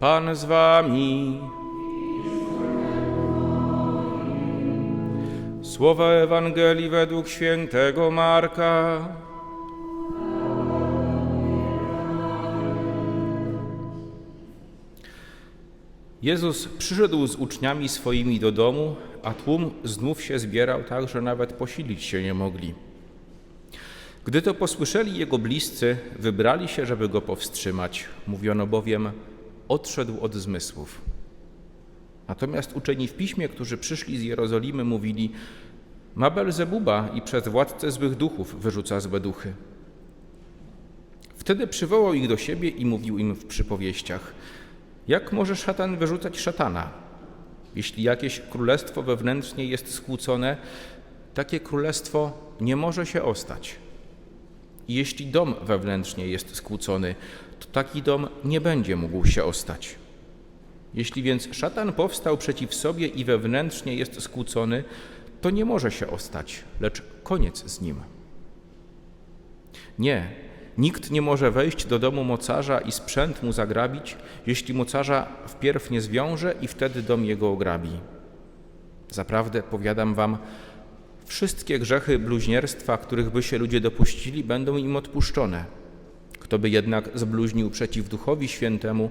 Pan z wami. Słowa Ewangelii według świętego Marka. Jezus przyszedł z uczniami swoimi do domu, a tłum znów się zbierał tak, że nawet posilić się nie mogli. Gdy to posłyszeli jego bliscy, wybrali się, żeby go powstrzymać. Mówiono bowiem, odszedł od zmysłów. Natomiast uczeni w piśmie, którzy przyszli z Jerozolimy, mówili, ma Belzebuba i przez władcę złych duchów wyrzuca złe duchy. Wtedy przywołał ich do siebie i mówił im w przypowieściach, jak może szatan wyrzucać szatana? Jeśli jakieś królestwo wewnętrznie jest skłócone, takie królestwo nie może się ostać. Jeśli dom wewnętrznie jest skłócony, to taki dom nie będzie mógł się ostać. Jeśli więc szatan powstał przeciw sobie i wewnętrznie jest skłócony, to nie może się ostać, lecz koniec z nim. Nie, nikt nie może wejść do domu mocarza i sprzęt mu zagrabić, jeśli mocarza wpierw nie zwiąże i wtedy dom jego ograbi. Zaprawdę powiadam wam, Wszystkie grzechy bluźnierstwa, których by się ludzie dopuścili, będą im odpuszczone. Kto by jednak zbluźnił przeciw Duchowi Świętemu,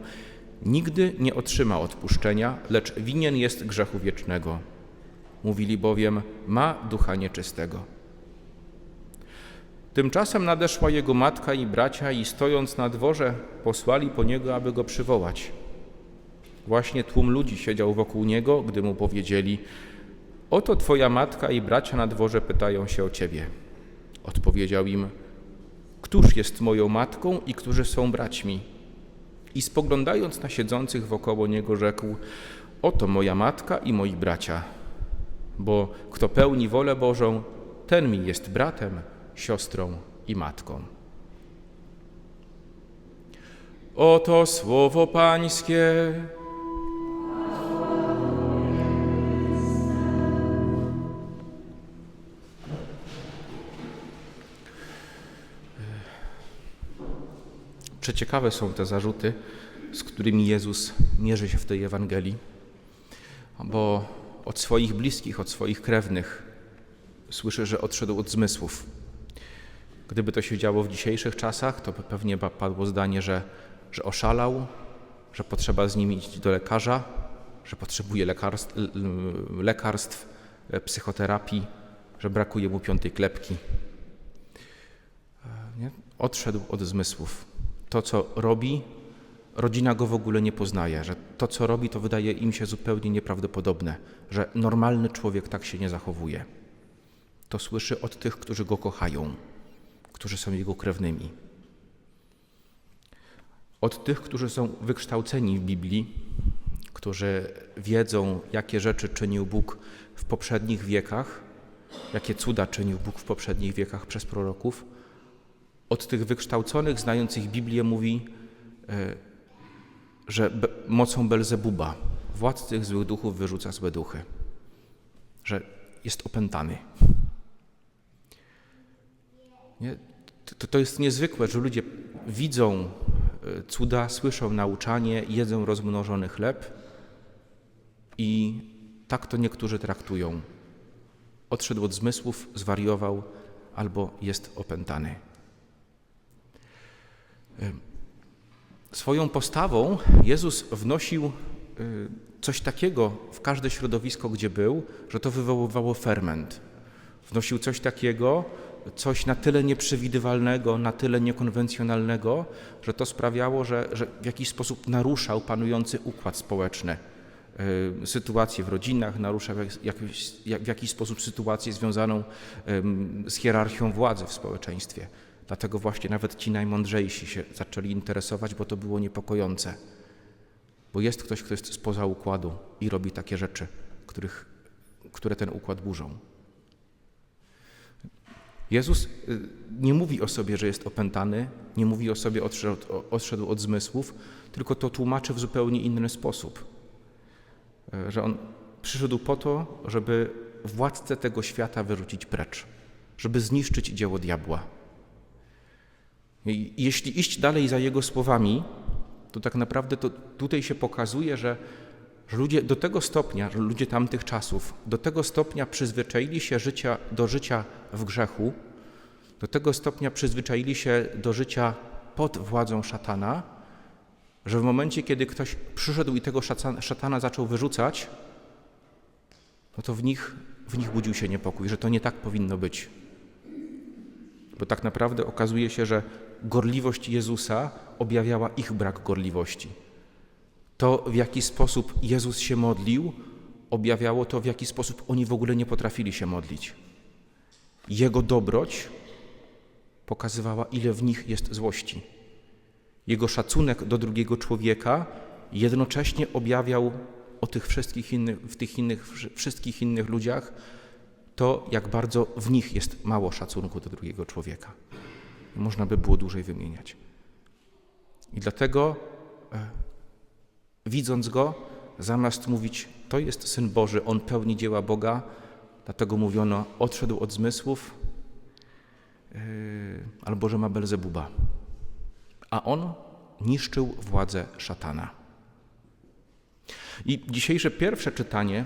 nigdy nie otrzyma odpuszczenia, lecz winien jest grzechu wiecznego. Mówili bowiem, ma ducha nieczystego. Tymczasem nadeszła jego matka i bracia i stojąc na dworze posłali po niego, aby go przywołać. Właśnie tłum ludzi siedział wokół niego, gdy mu powiedzieli – Oto twoja matka i bracia na dworze pytają się o ciebie. Odpowiedział im: Któż jest moją matką i którzy są braćmi? I spoglądając na siedzących wokoło niego, rzekł: Oto moja matka i moi bracia. Bo kto pełni wolę Bożą, ten mi jest bratem, siostrą i matką. Oto słowo Pańskie. Przeciekawe są te zarzuty, z którymi Jezus mierzy się w tej Ewangelii, bo od swoich bliskich, od swoich krewnych słyszy, że odszedł od zmysłów. Gdyby to się działo w dzisiejszych czasach, to pewnie padło zdanie, że, że oszalał, że potrzeba z nim iść do lekarza, że potrzebuje lekarstw, lekarstw psychoterapii, że brakuje mu piątej klepki. Nie? Odszedł od zmysłów to, co robi, rodzina go w ogóle nie poznaje, że to, co robi, to wydaje im się zupełnie nieprawdopodobne, że normalny człowiek tak się nie zachowuje. To słyszy od tych, którzy go kochają, którzy są jego krewnymi. Od tych, którzy są wykształceni w Biblii, którzy wiedzą, jakie rzeczy czynił Bóg w poprzednich wiekach, jakie cuda czynił Bóg w poprzednich wiekach przez proroków od tych wykształconych, znających Biblię mówi, e, że mocą Belzebuba, władz tych złych duchów, wyrzuca złe duchy, że jest opętany. Nie? To, to jest niezwykłe, że ludzie widzą e, cuda, słyszą nauczanie, jedzą rozmnożony chleb i tak to niektórzy traktują. Odszedł od zmysłów, zwariował albo jest opętany. Swoją postawą Jezus wnosił y, coś takiego w każde środowisko, gdzie był, że to wywoływało ferment. Wnosił coś takiego, coś na tyle nieprzewidywalnego, na tyle niekonwencjonalnego, że to sprawiało, że, że w jakiś sposób naruszał panujący układ społeczny. Sytuację w rodzinach, narusza w jakiś, w jakiś sposób sytuację związaną z hierarchią władzy w społeczeństwie. Dlatego właśnie nawet ci najmądrzejsi się zaczęli interesować, bo to było niepokojące. Bo jest ktoś, kto jest spoza układu i robi takie rzeczy, których, które ten układ burzą. Jezus y, nie mówi o sobie, że jest opętany, nie mówi o sobie, odszedł, odszedł od zmysłów, tylko to tłumaczy w zupełnie inny sposób. Y, że on przyszedł po to, żeby władcę tego świata wyrzucić precz, żeby zniszczyć dzieło diabła. Jeśli iść dalej za jego słowami, to tak naprawdę to tutaj się pokazuje, że, ludzie do tego stopnia, ludzie tamtych czasów, do tego stopnia przyzwyczaili się życia, do życia w grzechu, do tego stopnia przyzwyczaili się do życia pod władzą szatana, że w momencie, kiedy ktoś przyszedł i tego szatana zaczął wyrzucać, no to w nich, w nich budził się niepokój, że to nie tak powinno być. Bo tak naprawdę okazuje się, że gorliwość Jezusa objawiała ich brak gorliwości. To, w jaki sposób Jezus się modlił, objawiało to, w jaki sposób oni w ogóle nie potrafili się modlić. Jego dobroć pokazywała, ile w nich jest złości. Jego szacunek do drugiego człowieka jednocześnie objawiał o tych wszystkich innych, w tych innych, wszystkich innych ludziach to, jak bardzo w nich jest mało szacunku do drugiego człowieka. Można by było dłużej wymieniać. I dlatego, e, widząc go, zamiast mówić, to jest syn Boży, on pełni dzieła Boga, dlatego mówiono, odszedł od zmysłów, e, albo że ma Belzebuba. A on niszczył władzę szatana. I dzisiejsze pierwsze czytanie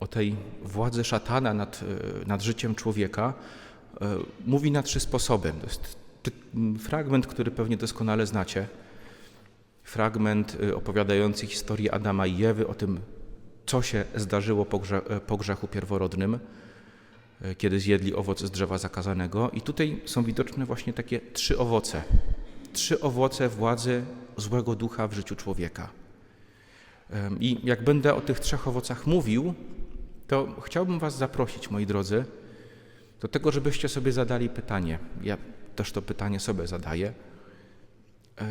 o tej władzy szatana nad, e, nad życiem człowieka mówi na trzy sposoby. To jest fragment, który pewnie doskonale znacie. Fragment e, opowiadający historię Adama i Ewy o tym, co się zdarzyło po, grze, po grzechu pierworodnym, kiedy zjedli owoc z drzewa zakazanego. I tutaj są widoczne właśnie takie trzy owoce. Trzy owoce władzy złego ducha w życiu człowieka. I jak będę o tych trzech owocach mówił, to chciałbym Was zaprosić, moi drodzy, do tego, żebyście sobie zadali pytanie. Ja też to pytanie sobie zadaję. E,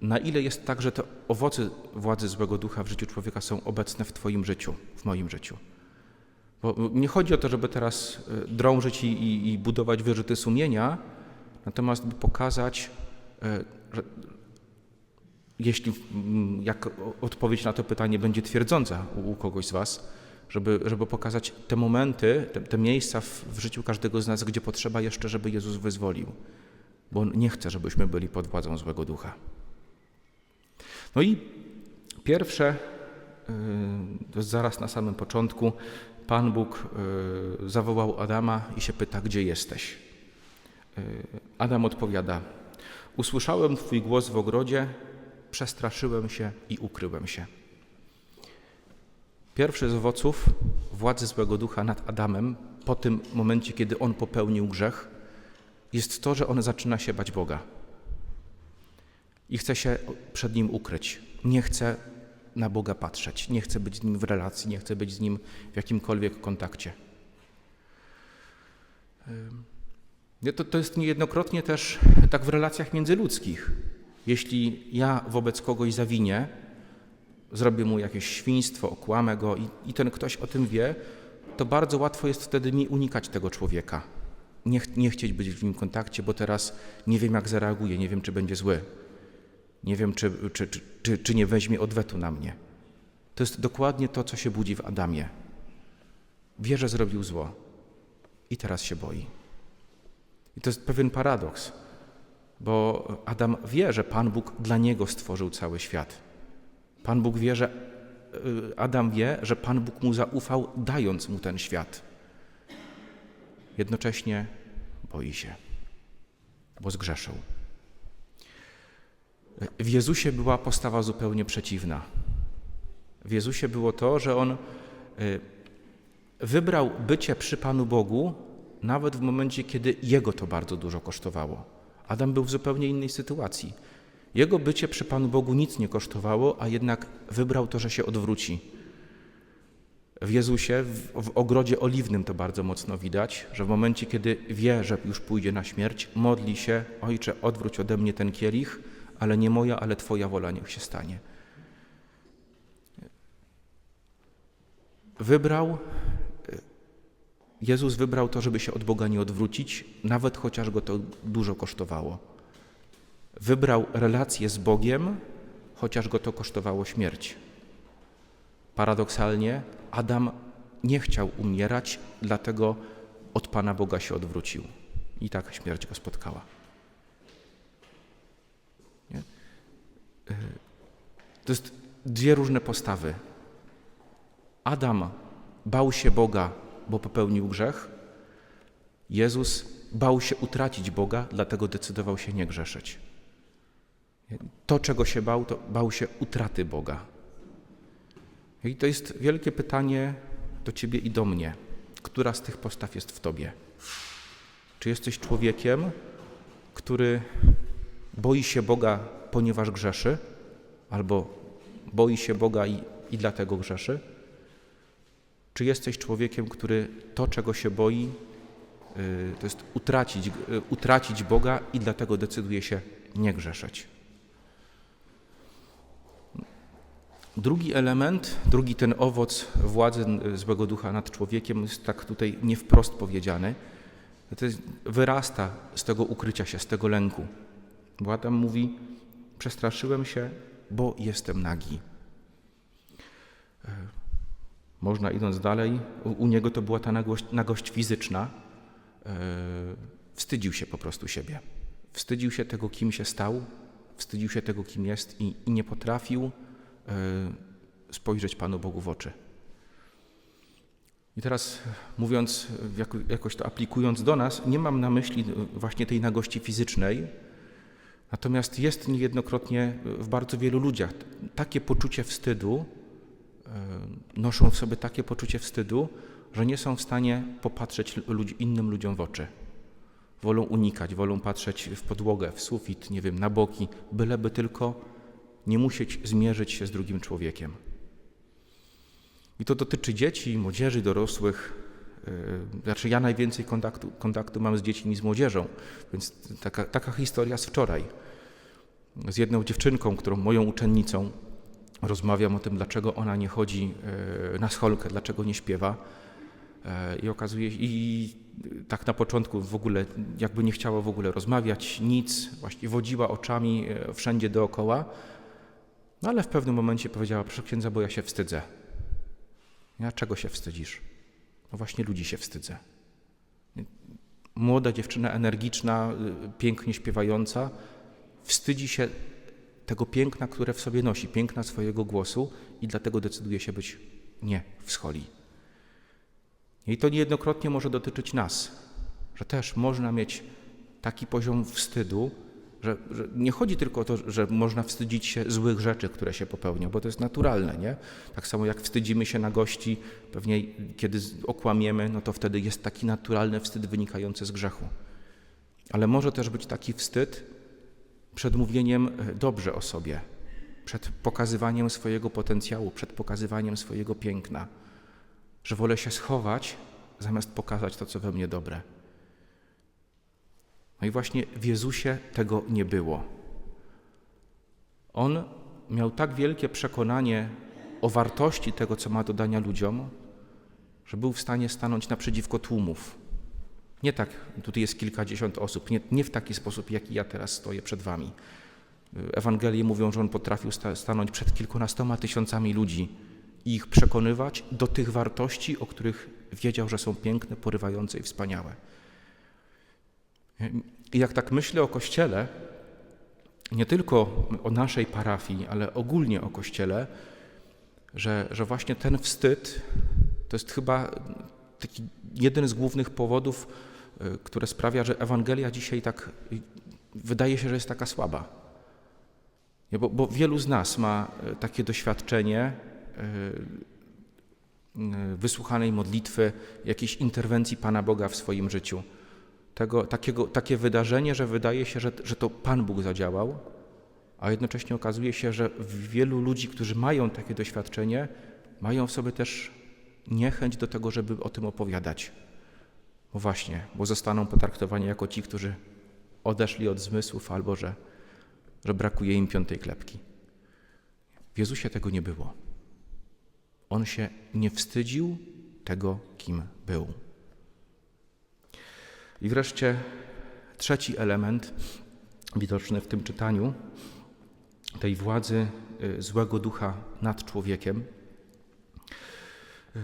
na ile jest tak, że te owoce władzy złego ducha w życiu człowieka są obecne w Twoim życiu, w moim życiu? Bo nie chodzi o to, żeby teraz e, drążyć i, i, i budować wyrzuty sumienia, natomiast by pokazać, e, że jeśli jak odpowiedź na to pytanie będzie twierdząca u, u kogoś z Was, żeby, żeby pokazać te momenty, te, te miejsca w, w, życiu każdego z nas, gdzie potrzeba jeszcze, żeby Jezus wyzwolił, bo On nie chce, żebyśmy byli pod władzą złego ducha. No i pierwsze, yy, zaraz na samym początku, Pan Bóg yy, zawołał Adama i się pyta, gdzie jesteś? Yy, Adam odpowiada, usłyszałem Twój głos w ogrodzie, przestraszyłem się i ukryłem się. Pierwszy z owoców władzy złego ducha nad Adamem po tym momencie, kiedy on popełnił grzech, jest to, że on zaczyna się bać Boga i chce się przed nim ukryć. Nie chce na Boga patrzeć, nie chce być z nim w relacji, nie chce być z nim w jakimkolwiek kontakcie. To, to jest niejednokrotnie też tak w relacjach międzyludzkich. Jeśli ja wobec kogoś zawinię, zrobię mu jakieś świństwo, okłamę go i, i ten ktoś o tym wie, to bardzo łatwo jest wtedy mi unikać tego człowieka. Nie, nie chcieć być w nim kontakcie, bo teraz nie wiem, jak zareaguje, nie wiem, czy będzie zły. Nie wiem, czy, czy, czy, czy, czy nie weźmie odwetu na mnie. To jest dokładnie to, co się budzi w Adamie. Wie, że zrobił zło i teraz się boi. I to jest pewien paradoks, bo Adam wie, że Pan Bóg dla niego stworzył cały świat. Pan Bóg wie, że y, Adam wie, że Pan Bóg mu zaufał, dając mu ten świat. Jednocześnie boi się, bo zgrzeszył. W Jezusie była postawa zupełnie przeciwna. W Jezusie było to, że on y, wybrał bycie przy Panu Bogu, nawet w momencie, kiedy jego to bardzo dużo kosztowało. Adam był w zupełnie innej sytuacji. Jego bycie przy Panu Bogu nic nie kosztowało, a jednak wybrał to, że się odwróci. W Jezusie, w, w, ogrodzie oliwnym to bardzo mocno widać, że w momencie, kiedy wie, że już pójdzie na śmierć, modli się: Ojcze, odwróć ode mnie ten kielich, ale nie moja, ale Twoja wola niech się stanie. Wybrał, Jezus wybrał to, żeby się od Boga nie odwrócić, nawet chociaż go to dużo kosztowało. Wybrał relację z Bogiem, chociaż go to kosztowało śmierć. Paradoksalnie Adam nie chciał umierać, dlatego od Pana Boga się odwrócił. I tak śmierć go spotkała. Nie? To jest dwie różne postawy. Adam bał się Boga, bo popełnił grzech. Jezus bał się utracić Boga, dlatego decydował się nie grzeszyć. To, czego się bał, to bał się utraty Boga. I to jest wielkie pytanie do ciebie i do mnie. Która z tych postaw jest w tobie? Czy jesteś człowiekiem, który boi się Boga, ponieważ grzeszy, albo boi się Boga i, i dlatego grzeszy? Czy jesteś człowiekiem, który to, czego się boi, yy, to jest utracić, yy, utracić Boga i dlatego decyduje się nie grzeszyć? Drugi element, drugi ten owoc władzy złego ducha nad człowiekiem jest tak tutaj nie wprost powiedziany. To jest, wyrasta z tego ukrycia się, z tego lęku. Bo Adam mówi, przestraszyłem się, bo jestem nagi. E, można idąc dalej, u, niego to była ta nagość, nagość fizyczna. E, wstydził się po prostu siebie. Wstydził się tego, kim się stał, wstydził się tego, kim jest i, i nie potrafił E, spojrzeć Panu Bogu w oczy. I teraz mówiąc, jakoś to aplikując do nas, nie mam na myśli właśnie tej nagości fizycznej, natomiast jest niejednokrotnie w bardzo wielu ludziach takie poczucie wstydu, e, noszą w sobie takie poczucie wstydu, że nie są w stanie popatrzeć innym ludziom w oczy. Wolą unikać, wolą patrzeć w podłogę, w sufit, nie wiem, na boki, byleby tylko nie musieć zmierzyć się z drugim człowiekiem. I to dotyczy dzieci, młodzieży, dorosłych. E, znaczy, ja najwięcej kontaktu, kontaktu mam z dziećmi z młodzieżą, więc taka, taka historia z wczoraj. Z jedną dziewczynką, którą moją uczennicą, rozmawiam o tym, dlaczego ona nie chodzi e, na scholkę, dlaczego nie śpiewa. E, I okazuje się, i tak na początku w ogóle jakby nie chciała w ogóle rozmawiać, nic, właśnie wodziła oczami wszędzie dookoła, no ale w pewnym momencie powiedziała, proszę księdza, bo ja się wstydzę. Ja czego się wstydzisz? No właśnie ludzi się wstydzę. Młoda dziewczyna, energiczna, y, pięknie śpiewająca, wstydzi się tego piękna, które w sobie nosi, piękna swojego głosu i dlatego decyduje się być nie w scholi. I to niejednokrotnie może dotyczyć nas, że też można mieć taki poziom wstydu, że, że, nie chodzi tylko o to, że można wstydzić się złych rzeczy, które się popełnią, bo to jest naturalne, nie? Tak samo jak wstydzimy się na gości, pewnie kiedy okłamiemy, no to wtedy jest taki naturalny wstyd wynikający z grzechu. Ale może też być taki wstyd przed mówieniem e, dobrze o sobie, przed pokazywaniem swojego potencjału, przed pokazywaniem swojego piękna, że wolę się schować, zamiast pokazać to, co we mnie dobre. No i właśnie w Jezusie tego nie było. On miał tak wielkie przekonanie o wartości tego, co ma do dania ludziom, że był w stanie stanąć naprzeciwko tłumów. Nie tak, tutaj jest kilkadziesiąt osób, nie, nie w taki sposób, jaki ja teraz stoję przed wami. Ewangelie mówią, że on potrafił stanąć przed kilkunastoma tysiącami ludzi i ich przekonywać do tych wartości, o których wiedział, że są piękne, porywające i wspaniałe. I jak tak myślę o Kościele, nie tylko o naszej parafii, ale ogólnie o Kościele, że, że właśnie ten wstyd to jest chyba taki jeden z głównych powodów, y, które sprawia, że Ewangelia dzisiaj tak wydaje się, że jest taka słaba. Bo, bo wielu z nas ma y, takie doświadczenie y, wysłuchanej modlitwy, jakiejś interwencji Pana Boga w swoim życiu tego, takiego, takie wydarzenie, że wydaje się, że, że to Pan Bóg zadziałał, a jednocześnie okazuje się, że wielu ludzi, którzy mają takie doświadczenie, mają w sobie też niechęć do tego, żeby o tym opowiadać. Bo właśnie, bo zostaną potraktowani jako ci, którzy odeszli od zmysłów albo że, że brakuje im piątej klepki. W Jezusie tego nie było. On się nie wstydził tego, kim był. I wreszcie trzeci element widoczny w tym czytaniu tej władzy y, złego ducha nad człowiekiem. Y,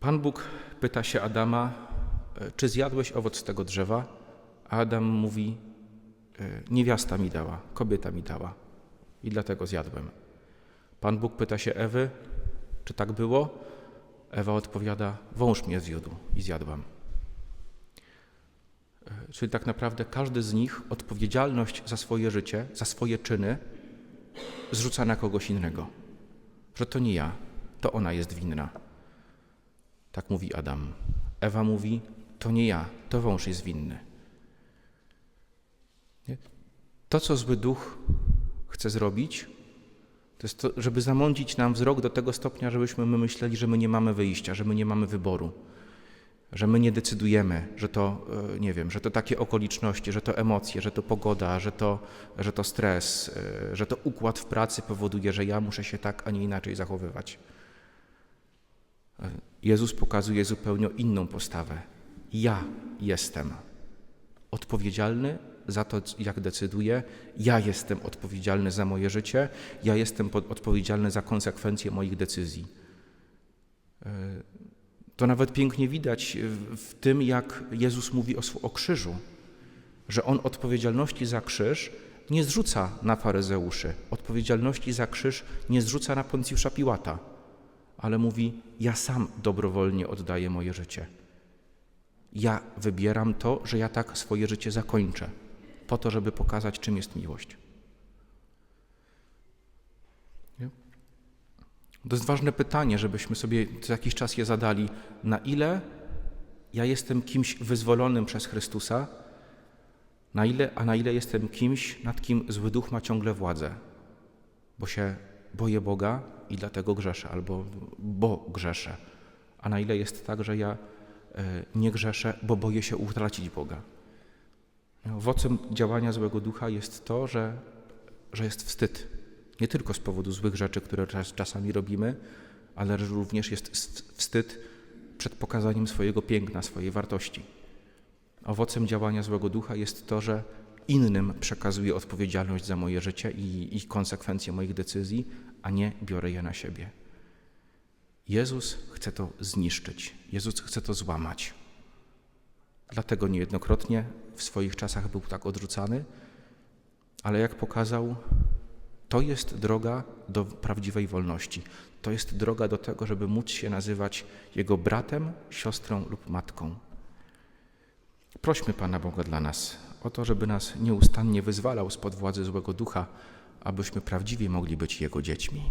Pan Bóg pyta się Adama, y, czy zjadłeś owoc z tego drzewa? A Adam mówi, niewiasta mi dała, kobieta mi dała i dlatego zjadłem. Pan Bóg pyta się Ewy, czy tak było? Ewa odpowiada, wąż mnie zwiódł i zjadłam. Y, Czyli tak naprawdę każdy z nich odpowiedzialność za swoje życie, za swoje czyny zrzuca na kogoś innego. Że to nie ja, to ona jest winna. Tak mówi Adam. Ewa mówi, to nie ja, to wąż jest winny. Nie? To, co zły duch chce zrobić, to jest to, żeby zamącić nam wzrok do tego stopnia, żebyśmy my myśleli, że my nie mamy wyjścia, że my nie mamy wyboru, że my nie decydujemy, że to, e, nie wiem, że to takie okoliczności, że to emocje, że to pogoda, że to, że to stres, e, że to układ w pracy powoduje, że ja muszę się tak, a nie inaczej zachowywać. E, Jezus pokazuje zupełnie inną postawę. Ja jestem odpowiedzialny za to, jak decyduję. Ja jestem odpowiedzialny za moje życie. Ja jestem odpowiedzialny za konsekwencje moich decyzji. To nawet pięknie widać w, tym, jak Jezus mówi o, o krzyżu, że On odpowiedzialności za krzyż nie zrzuca na faryzeuszy, odpowiedzialności za krzyż nie zrzuca na Poncjusza Piłata, ale mówi: Ja sam dobrowolnie oddaję moje życie. Ja wybieram to, że ja tak swoje życie zakończę, po to, żeby pokazać, czym jest miłość. To jest ważne pytanie, żebyśmy sobie co jakiś czas je zadali. Na ile ja jestem kimś wyzwolonym przez Chrystusa, na ile, a na ile jestem kimś, nad kim zły duch ma ciągle władzę, bo się boję Boga i dlatego grzeszę, albo bo grzeszę, a na ile jest tak, że ja e, nie grzeszę, bo boję się utracić Boga. Owocem działania złego ducha jest to, że, że jest wstyd. Nie tylko z powodu złych rzeczy, które czas, czasami robimy, ale również jest wstyd przed pokazaniem swojego piękna, swojej wartości. Owocem działania złego ducha jest to, że innym przekazuję odpowiedzialność za moje życie i, i konsekwencje moich decyzji, a nie biorę je na siebie. Jezus chce to zniszczyć, Jezus chce to złamać. Dlatego niejednokrotnie w swoich czasach był tak odrzucany, ale jak pokazał, to jest droga do prawdziwej wolności. To jest droga do tego, żeby móc się nazywać Jego bratem, siostrą lub matką. Prośmy Pana Boga dla nas o to, żeby nas nieustannie wyzwalał spod władzy złego ducha, abyśmy prawdziwie mogli być Jego dziećmi.